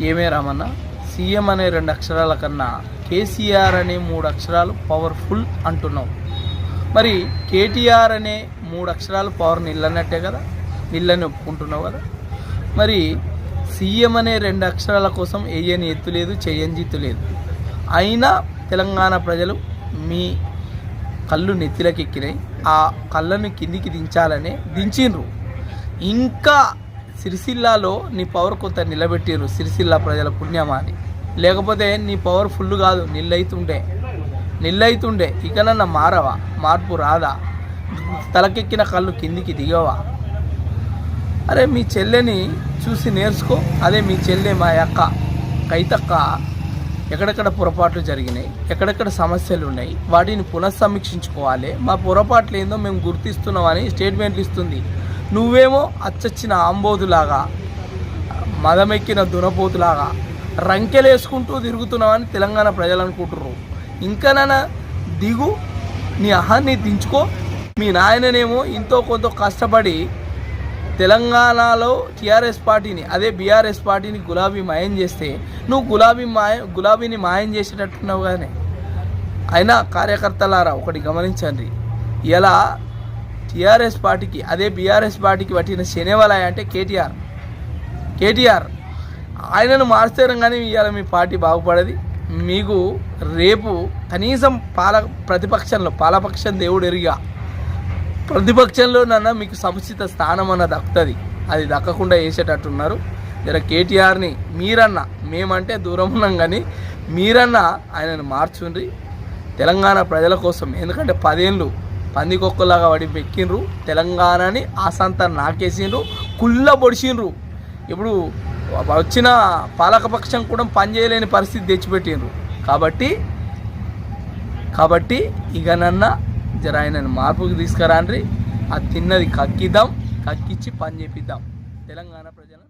ఏమే రామన్న? సీఎం అనే రెండు అక్షరాల కన్నా కేసీఆర్ అనే మూడు అక్షరాలు పవర్ఫుల్ అంటున్నావు. మరి కేటీఆర్ అనే మూడు అక్షరాలు పవర్ నిల్లన్నట్టే కదా? నిల్లని ఒప్పుకుంటున్నావు కదా? మరి సీఎం అనే రెండు అక్షరాల కోసం ఏయని ఎత్తు లేదు చెయ్యని జిత్తు లేదు. అయినా తెలంగాణ ప్రజలు మీ కళ్ళు నెత్తిలకెక్కినాయి. ఆ కళ్ళను కిందికి దించాలనే దించిండ్రు. ఇంకా సిరిసిల్లాలో నీ పవర్ కొంత నిలబెట్టిర్రు సిరిసిల్ల ప్రజల పుణ్యమా అని. లేకపోతే నీ పవర్ ఫుల్ కాదు నిల్లైతుండే. నిల్లైతుండే ఇకనన్నా మారవా? మార్పు రాదా? తలకెక్కిన కళ్ళు కిందికి దిగవా? అరే మీ చెల్లెని చూసి నేర్చుకో. అదే మీ చెల్లె మా అక్క కైతక్క. ఎక్కడెక్కడ పొరపాట్లు జరిగినాయి? ఎక్కడెక్కడ సమస్యలు ఉన్నాయి వాటిని పునఃసమీక్షించుకోవాలి. మా పొరపాట్లు ఏందో మేము గుర్తిస్తున్నామని స్టేట్మెంట్లు ఇస్తుంది. నువ్వేమో అచ్చొచ్చిన ఆంబోతులాగా మదమెక్కిన దునపోతులాగా రంకెలేసుకుంటూ తిరుగుతున్నావని తెలంగాణ ప్రజలు అనుకుంటున్నారు ఇంకనైనా దిగు నీ అహాన్ని దించుకో. మీ నాయననేమో ఇంతో కొంత కష్టపడి తెలంగాణలో టీఆర్ఎస్ పార్టీని అదే బీఆర్ఎస్ పార్టీని గులాబీ మాయం చేస్తే నువ్వు గులాబీ మాయ గులాబీని మాయం చేసేటట్టున్నావు కానీ అయినా కార్యకర్తలారా ఒకటి గమనించండి. ఎలా టీఆర్ఎస్ పార్టీకి అదే బీఆర్ఎస్ పార్టీకి పట్టిన శనివాలయ అంటే కేటీఆర్. కేటీఆర్ ఆయనను మార్చారు కానీ ఇవాళ మీ పార్టీ బాగుపడది. మీకు రేపు కనీసం పాల ప్రతిపక్షంలో పాలపక్షం దేవుడు ఎరిగా. ప్రతిపక్షంలో నన్న మీకు సముచిత స్థానం అన్న దక్కుతుంది. అది దక్కకుండా వేసేటట్టున్నారు జర కేటీఆర్ని మీరన్న మేమంటే దూరం ఉన్నాం కానీ మీరన్న ఆయనను మార్చుండ్రి. తెలంగాణ ప్రజల కోసం ఎందుకంటే పదేళ్ళు పందికొక్కలాగా వాడి పెక్కిండ్రు. తెలంగాణని ఆసంతా నాకేసిండ్రు. కుళ్ళ పొడిచిండ్రు. ఇప్పుడు వచ్చిన పాలకపక్షం కూడా పనిచేయలేని పరిస్థితి తెచ్చిపెట్టిండ్రు. కాబట్టి కాబట్టి ఇకనన్నా జర ఆయనను మార్పుకి తీసుకురాండ్రి. ఆ తిన్నది కక్కిద్దాం కక్కిచ్చి పని చేపిద్దాం. తెలంగాణ ప్రజలను